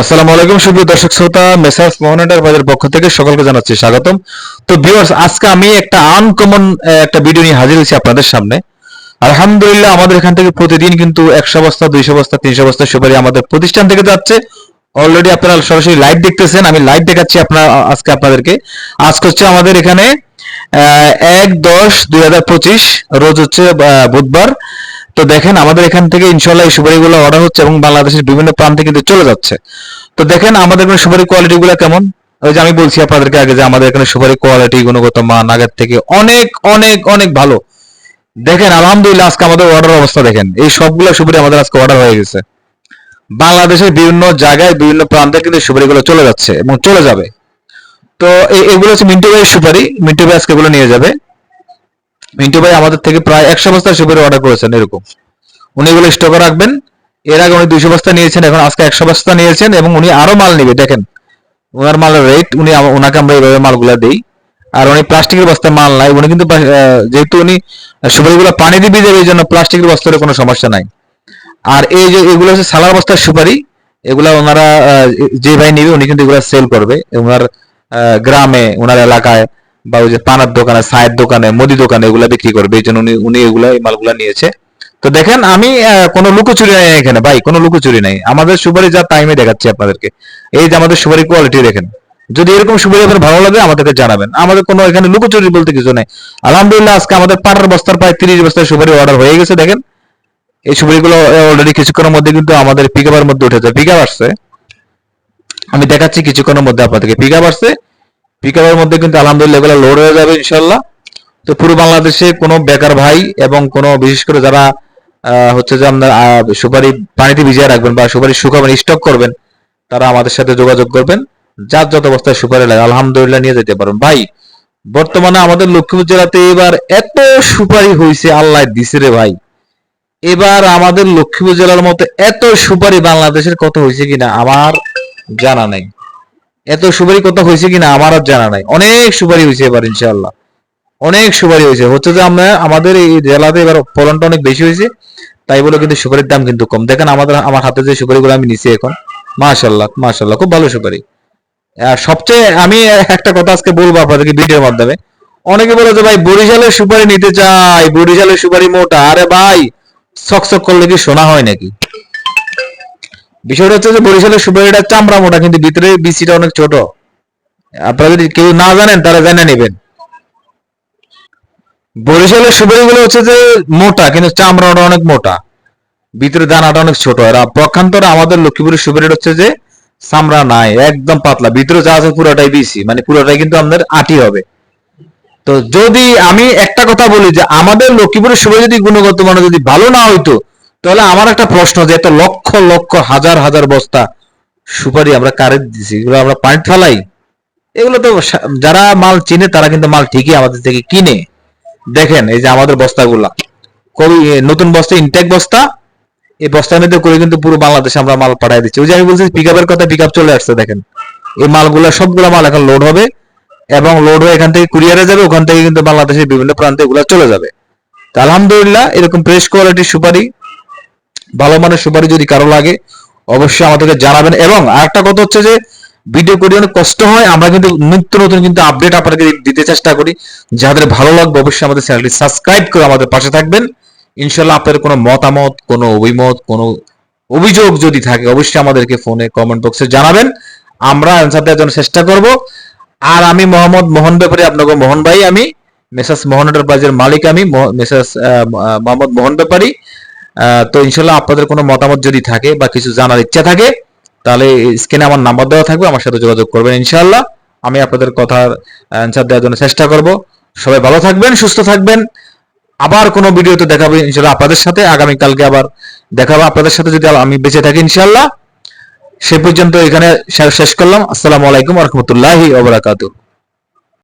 আসসালামু আলাইকুম, সুপ্রিয় দর্শক শ্রোতা, মেসার্স মোহনাডার বাজার পক্ষ থেকে সকলকে জানাচ্ছি স্বাগতম। তো ভিউয়ার্স, আজকে আমি একটা আনকমন একটা ভিডিও নিয়ে হাজির হয়েছি আপনাদের সামনে। আলহামদুলিল্লাহ, আমাদের এখান থেকে প্রতিদিন কিন্তু একশো বস্তা, দুইশো বস্তা, তিনশো বস্তা সুপারি আমাদের প্রতিষ্ঠান থেকে যাচ্ছে। অলরেডি আপনারা সরাসরি লাইভ দেখতেছেন, আমি লাইভ দেখাচ্ছি আপনার, আজকে আপনাদেরকে। আজকে হচ্ছে আমাদের এখানে এক দশ দুই হাজার পঁচিশ, রোজ হচ্ছে বুধবার। তো দেখেন আমাদের এখান থেকে ইনশাল্লাহ এই সুপারিগুলো অর্ডার হচ্ছে এবং বাংলাদেশের বিভিন্ন প্রান্তে কিন্তু চলে যাচ্ছে। তো দেখেন আমাদের এখানে সুপারি কোয়ালিটি গুলো কেমন? ওই যে আমি বলছি আপনাদেরকে আগে যে আমাদের এখানে সুপারি কোয়ালিটি গুণগত মান, আগের থেকে অনেক অনেক অনেক ভালো। দেখেন আলহামদুলিল্লাহ আজকে আমাদের অর্ডার অবস্থা দেখেন। এই সবগুলো সুপারি আমাদের আজকে অর্ডার হয়ে গেছে। বাংলাদেশের বিভিন্ন জায়গায় বিভিন্ন প্রান্তে কিন্তু সুপারিগুলো চলে যাচ্ছে এবং চলে যাবে। তো এগুলো হচ্ছে মিন্টু ভাইয়ের সুপারি। মিন্টু ভাই আজকে এগুলো নিয়ে যাবে। মিন্টু ভাই আমাদের থেকে প্রায় একশো বস্তা সুপারি অর্ডার করেছেন, এরকম। উনি এগুলো স্টকে রাখবেন। এর আগে উনি দুইশো বস্তা নিয়েছেন, এখন আজকে একশো বস্তা নিয়েছেন এবং উনি আরও মাল নেবে, দেখেন। ওনার মালের রেট উনি ওনাকে আমরা এইভাবে মালগুলা দেই। আর উনি প্লাস্টিকের বস্তায় মাল নাই, উনি কিন্তু যেহেতু উনি সুপারিগুলো পানি দিয়ে ভিজাবে এই জন্য প্লাস্টিকের বস্তার কোনো সমস্যা নাই। আর এই যে এগুলো হচ্ছে সালার বস্তার সুপারি, এগুলা ওনারা যে ভাই নিবে, উনি কিন্তু এগুলা সেল করবে। ওনার গ্রামে ওনার এলাকায় বা ওই যে পানার দোকানে, চায়ের দোকানে, মুদি দোকানে এগুলা বিক্রি করবে। এই জন্য উনি উনি এগুলা, এই মালগুলা নিয়েছে। তো দেখেন, আমি কোনো লুকোচুরি নাই এখানে, ভাই, কোনো লুকোচুরি নাই। আমাদের সুপারি যা টাইমে দেখাচ্ছি আপনাদেরকে। এই যে আমাদের সুপারি কোয়ালিটি দেখেন। যদি এরকম সুপারি আপনার ভালো লাগে, আমাদেরকে জানাবেন। আমাদের কোনো এখানে লুকোচুরি বলতে কিছু নেই। আলহামদুলিল্লাহ, আজকে আমাদের পাটার বস্তার প্রায় তিরিশ বস্তার সুপারি অর্ডার হয়ে গেছে, দেখেন। এই সুপারিগুলো অলরেডি কিছুক্ষণের মধ্যে কিন্তু আমাদের পিকআপের মধ্যে উঠেছে। পিকআপ আসছে। আমি দেখাচ্ছি কিছুক্ষণের মধ্যে আপনাদেরকে। পিকআপ আসছে। পিকআপের মধ্যে কিন্তু আলহামদুলিল্লাহ এগুলো লোড হয়ে যাবে ইনশাল্লাহ তো পুরো বাংলাদেশে কোনো বেকার ভাই এবং কোনো বিশেষ করে যারা হচ্ছে যে আপনার সুপারি পানিতে ভিজিয়ে রাখবেন বা সুপারি শুকাবেন স্টক করবেন, তারা আমাদের সাথে যোগাযোগ করবেন। যার যত অবস্থায় সুপারি লাগে, আলহামদুলিল্লাহ নিয়ে যেতে পারেন ভাই, বর্তমানে আমাদের লক্ষ্মীপুর জেলাতে এবার এত সুপারি হয়েছে আল্লাহ দিছে রে ভাই। এবার আমাদের লক্ষ্মীপুর জেলার মতো এত সুপারি বাংলাদেশের কত হয়েছে কিনা আমার জানা নাই। এত সুপারি কত হয়েছে কিনা আমার আর জানা নাই। অনেক সুপারি হয়েছে এবার, ইনশাআল্লাহ। অনেক সুপারি হয়েছে। হচ্ছে যে আমরা, আমাদের এই জেলাতে এবার ফলনটা অনেক বেশি হয়েছে, তাই বলে কিন্তু সুপারির দাম কিন্তু কম। দেখেন আমাদের, আমার হাতে যে সুপারিগুলো আমি নিছি এখন মাশাল্লাহ মাশাল্লাহ খুব ভালো সুপারি। আর সবচেয়ে, আমি একটা কথা আজকে বলব আপনাদেরকে ভিডিওর মাধ্যমে। অনেকে বলে যে, ভাই, বরিশালের সুপারি নিতে চাই, বরিশালের সুপারি মোটা। আরে ভাই সকসক করলে কি শোনা হয় নাকি? বিষয়টা হচ্ছে যে বরিশালের সুপারিটা চামড়া মোটা কিন্তু ভিতরে বিসিটা অনেক ছোট। আপনারা যদি কেউ না জানেন, তারা জেনে নেবেন। বরিশালের সুপারিগুলো হচ্ছে যে মোটা, কিন্তু চামড়াটা অনেক মোটা। ভিতরে দানাটা অনেক ছোট। আর পক্ষান্তরে আমাদের লক্ষ্মীপুরের সুপারিটা হচ্ছে যে চামড়া নাই, একদম পাতলা। ভিতরে যা আছে পুরোটাই বিসি মানে পুরোটাই কিন্তু আমাদের আটি হবে। তো যদি আমি একটা কথা বলি যে আমাদের লক্ষ্মীপুরের সুপারি যদি গুণগত মানে যদি ভালো না হইতো তাহলে আমার একটা প্রশ্ন যে এত লক্ষ লক্ষ, হাজার হাজার বস্তা সুপারি আমরা কারে দিছি এগুলো আমরা পানি ফেলাই। এগুলো তো যারা মাল চিনে তারা কিন্তু মাল ঠিকই আমাদের থেকে কিনে। দেখেন, এই যে আমাদের বস্তাগুলা। কবি নতুন বস্তা ইনটেক বস্তা। এই বস্তার মধ্যে করে কিন্তু পুরো বাংলাদেশে আমরা মাল পাঠাই দিচ্ছি। ওই যে আমি বলছি পিক আপের কথা পিক আপ চলে আসছে, দেখেন। এই মালগুলা, সবগুলা মাল এখন লোড হবে এবং লোড হয়ে এখান থেকে কুরিয়ারে যাবে, ওখান থেকে কিন্তু বাংলাদেশের বিভিন্ন প্রান্তে এগুলো চলে যাবে। আলহামদুলিল্লাহ, এরকম প্রেস কোয়ালিটির সুপারি ভালো মানের সুপারি যদি কারও লাগে, অবশ্যই আমাদেরকে জানাবেন। এবং আরেকটা কথা হচ্ছে যে ভিডিও করে অনেক কষ্ট হয়, আমরা কিন্তু নিত্য নতুন কিন্তু আপডেট আপনাকে দিতে চেষ্টা করি। যাদের ভালো লাগবে, অবশ্যই আমাদের চ্যানেলটি সাবস্ক্রাইব করে আমাদের পাশে থাকবেন। ইনশাল্লাহ আপনাদের কোনো মতামত, কোনো অভিমত, কোনো অভিযোগ যদি থাকে, অবশ্যই আমাদেরকে ফোনে কমেন্ট বক্সে জানাবেন। আমরা অ্যান্সার দেওয়ার জন্য চেষ্টা করব। আর আমি মোহাম্মদ মোহন ব্যাপারী আপনাকে মোহন ভাই, আমি, মেসাস মোহন এন্টারপ্রাইজের মালিক আমি মেসাস মোহাম্মদ মোহন ব্যাপারী তো ইনশাল্লাহ আপনাদের কোনো মতামত যদি থাকে বা কিছু জানার ইচ্ছা থাকে, তাহলে স্ক্রিনে আমার নাম্বার দেওয়া থাকবে, আমার সাথে যোগাযোগ করবেন ইনশাল্লাহ। আমি আপনাদের কথার অ্যান্সার দেওয়ার জন্য চেষ্টা করব। সবাই ভালো থাকবেন, সুস্থ থাকবেন। আবার কোনো ভিডিওতে দেখাবো ইনশাল্লাহ আপনাদের সাথে। আগামী কালকে আবার দেখাবো আপনাদের সাথে যদি আমি বেঁচে থাকি ইনশাল্লাহ। সে পর্যন্ত এখানে শেষ করলাম। আসসালামু আলাইকুম রহমতুল্লাহি ওবরাকাতুহ